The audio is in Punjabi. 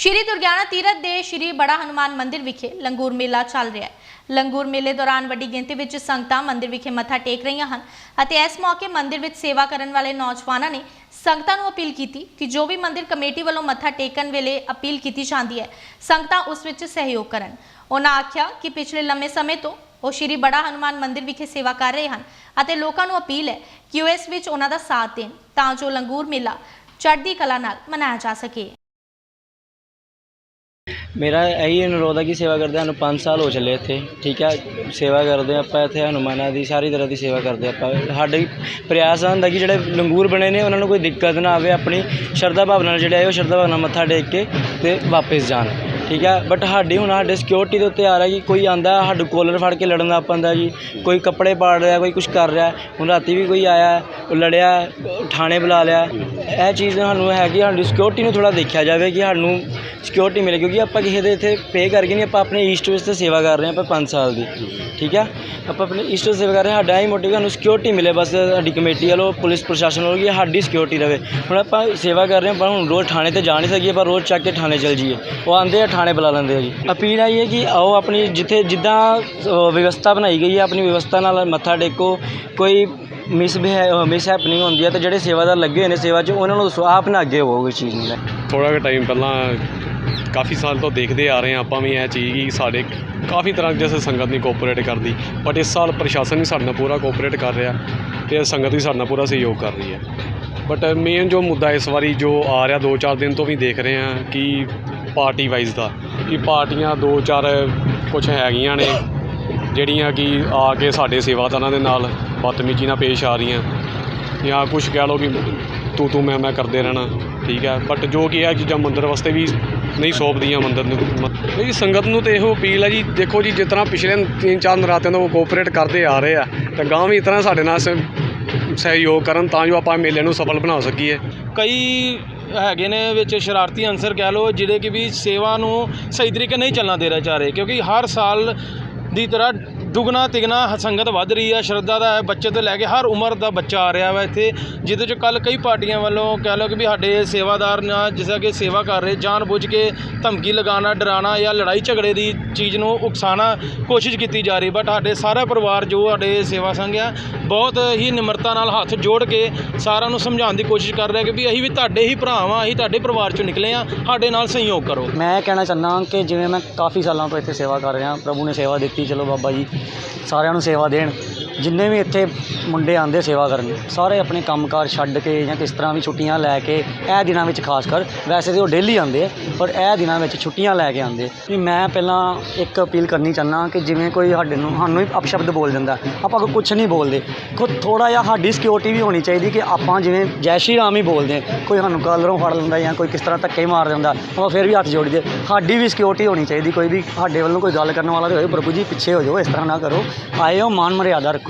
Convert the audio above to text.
ਸ਼੍ਰੀ ਦੁਰਗਿਆਨਾ ਤੀਰਥ ਦੇ ਸ਼੍ਰੀ ਬੜਾ ਹਨੂਮਾਨ ਮੰਦਿਰ ਵਿਖੇ ਲੰਗੂਰ ਮੇਲਾ ਚੱਲ ਰਿਹਾ ਹੈ। ਲੰਗੂਰ ਮੇਲੇ ਦੌਰਾਨ ਵੱਡੀ ਗਿਣਤੀ ਵਿੱਚ ਸੰਗਤਾਂ ਮੰਦਿਰ ਵਿਖੇ ਮੱਥਾ ਟੇਕ ਰਹੀਆਂ ਹਨ ਅਤੇ ਇਸ ਮੌਕੇ ਮੰਦਿਰ ਵਿੱਚ ਸੇਵਾ ਕਰਨ ਵਾਲੇ ਨੌਜਵਾਨਾਂ ਨੇ ਸੰਗਤਾਂ ਨੂੰ ਅਪੀਲ ਕੀਤੀ ਕਿ ਜੋ ਵੀ ਮੰਦਿਰ ਕਮੇਟੀ ਵੱਲੋਂ ਮੱਥਾ ਟੇਕਣ ਵੇਲੇ ਅਪੀਲ ਕੀਤੀ ਜਾਂਦੀ ਹੈ, ਸੰਗਤਾਂ ਉਸ ਵਿੱਚ ਸਹਿਯੋਗ ਕਰਨ। ਉਹਨਾਂ ਆਖਿਆ ਕਿ ਪਿਛਲੇ ਲੰਮੇ ਸਮੇਂ ਤੋਂ ਉਹ ਸ਼੍ਰੀ ਬੜਾ ਹਨੂਮਾਨ ਮੰਦਿਰ ਵਿਖੇ ਸੇਵਾ ਕਰ ਰਹੇ ਹਨ ਅਤੇ ਲੋਕਾਂ ਨੂੰ ਅਪੀਲ ਹੈ ਕਿ ਉਹ ਇਸ ਵਿੱਚ ਉਹਨਾਂ ਦਾ ਸਾਥ ਦੇਣ ਤਾਂ ਜੋ ਲੰਗੂਰ ਮੇਲਾ ਚੜ੍ਹਦੀ ਕਲਾ ਨਾਲ ਮਨਾਇਆ ਜਾ ਸਕੇ। ਮੇਰਾ ਇਹੀ ਅਨੁਰੋਧ ਹੈ ਕਿ ਸੇਵਾ ਕਰਦੇ ਸਾਨੂੰ 5 ਸਾਲ ਹੋ ਚੱਲੇ ਇੱਥੇ। ਠੀਕ ਹੈ, ਸੇਵਾ ਕਰਦੇ ਹਾਂ ਆਪਾਂ ਇੱਥੇ, ਹਨੂਮਾਨਾਂ ਦੀ, ਸਾਰੀ ਤਰ੍ਹਾਂ ਦੀ ਸੇਵਾ ਕਰਦੇ ਆਪਾਂ। ਸਾਡੇ ਪ੍ਰਯਾਸ ਹੁੰਦਾ ਕਿ ਜਿਹੜੇ ਲੰਗੂਰ ਬਣੇ ਨੇ, ਉਹਨਾਂ ਨੂੰ ਕੋਈ ਦਿੱਕਤ ਨਾ ਆਵੇ, ਆਪਣੀ ਸ਼ਰਧਾ ਭਾਵਨਾ ਨਾਲ ਜਿਹੜੇ ਆਏ, ਉਹ ਸ਼ਰਧਾ ਭਾਵਨਾ ਮੱਥਾ ਟੇਕ ਕੇ ਤੇ ਵਾਪਸ ਜਾਣ। ਠੀਕ ਹੈ ਬਟ ਸਾਡੀ ਹੁਣ ਸਾਡੇ ਸਿਕਿਉਰਿਟੀ ਦੇ ਉੱਤੇ ਆ ਰਿਹਾ ਕਿ ਕੋਈ ਆਂਦਾ, ਸਾਡੇ ਕੋਲਰ ਫੜ ਕੇ ਲੜਨ ਲੱਗ ਪੈਂਦਾ ਜੀ, ਕੋਈ ਕੱਪੜੇ ਪਾੜ ਰਿਹਾ, ਕੋਈ ਕੁਝ ਕਰ ਰਿਹਾ, ਹੁਣ ਰਾਤੀ ਵੀ ਕੋਈ ਆਇਆ ਉਹ ਲੜਿਆ, ਥਾਣੇ ਬੁਲਾ ਲਿਆ, ਇਹ ਚੀਜ਼ ਸਾਨੂੰ ਹੈਗੀ ਕਿ ਸਾਡੀ ਸਿਕਿਉਰਿਟੀ ਨੂੰ ਥੋੜਾ ਦੇਖਿਆ ਜਾਵੇ ਕਿ ਸਾਨੂੰ ਸਿਕਿਉਰਿਟੀ ਮਿਲੇ, ਕਿਉਂਕਿ ਆਪਾਂ ਕਿਸੇ ਦੇ ਇੱਥੇ ਪੇ ਕਰਕੇ ਨਹੀਂ, ਆਪਾਂ ਆਪਣੇ ਈਸਟ ਵੈਸਟ ਤੇ ਸੇਵਾ ਕਰ ਰਹੇ ਹਾਂ ਆਪਾਂ 5 ਸਾਲ ਦੀ, ਠੀਕ ਹੈ ਆਪਾਂ ਆਪਣੇ ਈਸਟ ਵੈਸਟ ਸੇਵਾ ਕਰ ਰਹੇ ਹਾਂ, ਸਾਡਾ ਇਹ ਮੋਟਿਵ ਸਾਨੂੰ ਸਿਕਿਉਰਿਟੀ ਮਿਲੇ, ਬਸ ਸਾਡੀ ਕਮੇਟੀ ਵੱਲੋਂ, ਪੁਲਿਸ ਪ੍ਰਸ਼ਾਸਨ ਵੱਲੋਂ ਕਿ ਸਾਡੀ ਸਿਕਿਉਰਿਟੀ ਰਵੇ। ਹੁਣ ਆਪਾਂ ਸੇਵਾ ਕਰ ਰਹੇ ਹਾਂ, ਪਰ ਹੁਣ ਰੋਜ਼ ਥਾਣੇ ਤੇ ਜਾ ਨਹੀਂ ਸਕੀਏ ਪਰ ਰੋਜ਼ ਚੱਕ ਕੇ ਥਾਣੇ ਚਲ ਜਾਈਏ। ਉਹ ਆਂਦੇ ਆ ਥਾਣੇ ਬੁਲਾ ਲੈਂਦੇ ਆ ਜੀ। ਅਪੀਲ ਆਈ ਹੈ ਕਿ ਆਓ ਆਪਣੀ ਜਿੱਥੇ ਜਿੱਦਾਂ ਅ, ਵਿਵਸਥਾ ਬਣਾਈ ਗਈ ਹੈ ਆਪਣੀ ਵਿਵਸਥਾ ਨਾਲ ਮੱਥਾ ਟੇਕੋ। ਕੋਈ ਮਿਸ ਮਿਸ ਹੈਪਨਿੰਗ ਹੁੰਦੀ ਹੈ ਤੇ ਜਿਹੜੇ ਸੇਵਾਦਾਰ ਲੱਗੇ ਹੋਏ ਨੇ ਸੇਵਾ 'ਚ ਉਹਨਾਂ ਨੂੰ ਦੱਸੋ ਆਪ ਨਾ ਅੱਗੇ ਹੋਵੋ ਇਸ ਚੀਜ਼ ਨੂੰ ਲੈ ਕੇ। ਥੋੜਾ ਜਿਹਾ ਟਾਈਮ ਪਹਿਲਾਂ ਕਾਫੀ ਸਾਲ ਤੋਂ ਦੇਖਦੇ ਆ ਰਹੇ ਹਾਂ ਆਪਾਂ ਵੀ ਇਹ ਚੀਜ਼ ਕਿ ਸਾਡੇ ਕਾਫੀ ਤਰ੍ਹਾਂ ਜਿਵੇਂ ਸੰਗਤ ਨਹੀਂ ਕੋਆਪਰੇਟ ਕਰਦੀ ਬਟ ਇਸ ਸਾਲ ਪ੍ਰਸ਼ਾਸਨ ਵੀ ਸਾਡੇ ਨਾਲ ਪੂਰਾ ਕੋਆਪਰੇਟ ਕਰ ਰਿਹਾ ਤੇ ਸੰਗਤ ਵੀ ਸਾਡੇ ਨਾਲ ਪੂਰਾ ਸਹਿਯੋਗ ਕਰ ਰਹੀ ਹੈ। ਬਟ ਮੇਨ ਜੋ ਮੁੱਦਾ ਇਸ ਵਾਰੀ ਜੋ ਆ ਰਿਹਾ 2-4 ਦਿਨ ਤੋਂ ਵੀ ਦੇਖ ਰਹੇ ਹਾਂ ਕਿ ਪਾਰਟੀ ਵਾਈਜ਼ ਦਾ ਕਿ ਪਾਰਟੀਆਂ ਦੋ ਚਾਰ ਕੁਝ ਹੈਗੀਆਂ ਨੇ, ਜਿਹੜੀਆਂ ਕਿ ਆ ਕੇ ਸਾਡੇ ਸੇਵਾਦਾਰਾਂ ਦੇ ਨਾਲ ਬਦਤਮੀਜ਼ੀ ਨਾਲ ਪੇਸ਼ ਆ ਰਹੀਆਂ। ਜਾਂ ਕੁਝ ਕਹਿ ਲਓ ਕਿ ਤੂੰ ਤੂੰ ਮੈਂ ਮੈਂ ਕਰਦੇ ਰਹਿਣਾ, ਠੀਕ ਹੈ। ਬਟ ਜੋ ਕਿ ਇਹ ਚੀਜ਼ਾਂ ਮੰਦਰ ਵਾਸਤੇ ਵੀ ਨਹੀਂ ਸੌਂਪਦੀਆਂ ਮੰਦਰ ਨੂੰ। ਮ- ਸੰਗਤ ਨੂੰ ਤੇ ਇਹੋ ਅਪੀਲ ਹੈ ਜੀ, ਦੇਖੋ ਜੀ, ਜਿਸ ਤਰ੍ਹਾਂ ਪਿਛਲੇ ਤਿੰਨ ਚਾਰ ਨਰਾਤਿਆਂ ਤੋਂ ਉਹ ਕੋਆਪਰੇਟ ਕਰਦੇ ਆ ਰਹੇ ਆ, ਤਾਂ ਗਾਂ ਵੀ ਇਸ ਤਰ੍ਹਾਂ ਸਾਡੇ ਨਾਲ ਸਹਿਯੋਗ ਕਰਨ ਤਾਂ ਜੋ ਆਪਾਂ ਮੇਲੇ ਨੂੰ ਸਫਲ ਬਣਾ ਸਕੀਏ। ਕਈ ਹੈਗੇ ਨੇ ਵਿੱਚ ਸ਼ਰਾਰਤੀ ਅੰਸਰ ਕਹਿ ਲਓ, ਜਿਹੜੇ ਕਿ ਵੀ ਸੇਵਾ ਨੂੰ ਸਹੀ ਤਰੀਕੇ ਨਹੀਂ ਚੱਲਣਾ ਦੇ ਰਹੇ ਚਾਹ ਰਹੇ ਕਿਉਂਕਿ ਹਰ ਸਾਲ ਦੀ ਤਰ੍ਹਾਂ ਦੁਗਣਾ ਤਿਗਣਾ ਸੰਗਤ ਵੱਧ ਰਹੀ ਹੈ ਸ਼ਰਧਾ ਦਾ ਹੈ, ਬੱਚੇ ਤੋਂ ਲੈ ਕੇ ਹਰ ਉਮਰ ਦਾ ਬੱਚਾ ਆ ਰਿਹਾ ਵਾ ਇੱਥੇ, ਜਿਹਦੇ ਚ ਕੱਲ ਕਈ ਪਾਰਟੀਆਂ ਵੱਲੋਂ ਕਹਿ ਲਓ ਕਿ ਵੀ ਸਾਡੇ ਸੇਵਾਦਾਰ ਨਾਲ ਜਿਸ ਤਰ੍ਹਾਂ ਕਿ ਸੇਵਾ ਕਰ ਰਹੇ ਜਾਣ ਬੁੱਝ ਕੇ ਧਮਕੀ ਲਗਾਉਣਾ, ਡਰਾਉਣਾ ਜਾਂ ਲੜਾਈ ਝਗੜੇ ਦੀ ਚੀਜ਼ ਨੂੰ ਉਕਸਾਉਣਾ ਕੋਸ਼ਿਸ਼ ਕੀਤੀ ਜਾ ਰਹੀ ਬਟ ਸਾਡੇ ਸਾਰਾ ਪਰਿਵਾਰ ਜੋ ਸਾਡੇ ਸੇਵਾ ਸੰਘ ਆ, ਬਹੁਤ ਹੀ ਨਿਮਰਤਾ ਨਾਲ ਹੱਥ ਜੋੜ ਕੇ ਸਾਰਿਆਂ ਨੂੰ ਸਮਝਾਉਣ ਦੀ ਕੋਸ਼ਿਸ਼ ਕਰ ਰਿਹਾ ਕਿ ਵੀ ਅਸੀਂ ਵੀ ਤੁਹਾਡੇ ਹੀ ਭਰਾ ਵਾਂ, ਅਸੀਂ ਤੁਹਾਡੇ ਪਰਿਵਾਰ ਚੋਂ ਨਿਕਲੇ ਆ, ਸਾਡੇ ਨਾਲ ਸਹਿਯੋਗ ਕਰੋ। ਮੈਂ ਇਹ ਕਹਿਣਾ ਚਾਹੁੰਦਾ ਕਿ ਜਿਵੇਂ ਮੈਂ ਕਾਫੀ ਸਾਲਾਂ ਤੋਂ ਇੱਥੇ ਸੇਵਾ ਕਰ ਰਿਹਾ, ਪ੍ਰਭੂ ਨੇ ਸੇਵਾ ਦਿੱਤੀ, ਚਲੋ ਬਾਬਾ ਜੀ। ਸਾਰਿਆਂ ਨੂੰ ਸੇਵਾ ਦੇਣ। ਜਿੰਨੇ ਵੀ ਇੱਥੇ ਮੁੰਡੇ ਆਉਂਦੇ ਸੇਵਾ ਕਰਨ ਸਾਰੇ ਆਪਣੇ ਕੰਮਕਾਰ ਛੱਡ ਕੇ ਜਾਂ ਕਿਸ ਤਰ੍ਹਾਂ ਵੀ ਛੁੱਟੀਆਂ ਲੈ ਕੇ ਇਹ ਦਿਨਾਂ ਵਿੱਚ ਖਾਸ ਕਰ ਵੈਸੇ ਤਾਂ ਉਹ ਡੇਲੀ ਆਉਂਦੇ ਆ, ਪਰ ਇਹ ਦਿਨਾਂ ਵਿੱਚ ਛੁੱਟੀਆਂ ਲੈ ਕੇ ਆਉਂਦੇ ਵੀ ਮੈਂ ਪਹਿਲਾਂ ਇੱਕ ਅਪੀਲ ਕਰਨੀ ਚਾਹੁੰਦਾ ਕਿ ਜਿਵੇਂ ਕੋਈ ਸਾਡੇ ਨੂੰ ਸਾਨੂੰ ਹੀ ਅਪਸ਼ਬਦ ਬੋਲ ਜਾਂਦਾ ਆਪਾਂ ਕੋਈ ਕੁਝ ਨਹੀਂ ਬੋਲਦੇ। ਖੁਦ ਥੋੜਾ ਜਿਹਾ ਸਾਡੀ ਸਿਕਿਉਰਿਟੀ ਵੀ ਹੋਣੀ ਚਾਹੀਦੀ ਕਿ ਆਪਾਂ ਜਿਵੇਂ ਜੈ ਸ਼੍ਰੀ ਰਾਮ ਹੀ ਬੋਲਦੇ ਹਾਂ। ਕੋਈ ਸਾਨੂੰ ਕਾਲਰੋਂ ਫੜ ਲੈਂਦਾ ਜਾਂ ਕੋਈ ਕਿਸ ਤਰ੍ਹਾਂ ਧੱਕੇ ਮਾਰ ਦਿੰਦਾ ਆਪਾਂ ਫਿਰ ਵੀ ਹੱਥ ਜੋੜੀਏ ਸਾਡੀ ਵੀ ਸਿਕਿਉਰਿਟੀ ਹੋਣੀ ਚਾਹੀਦੀ ਕੋਈ ਵੀ ਸਾਡੇ ਵੱਲੋਂ ਕੋਈ ਗੱਲ ਕਰਨ ਵਾਲਾ ਤੇ ਹੋਏ ਪ੍ਰਭੂ ਜੀ ਪਿੱਛੇ ਹੋ ਜਾਓ ਇਸ ਤਰ੍ਹਾਂ ਨਾ ਕਰੋ। ਆਏ ਹੋ ਮਾਨ ਮਰਿਆਦਾ ਰੱਖੋ।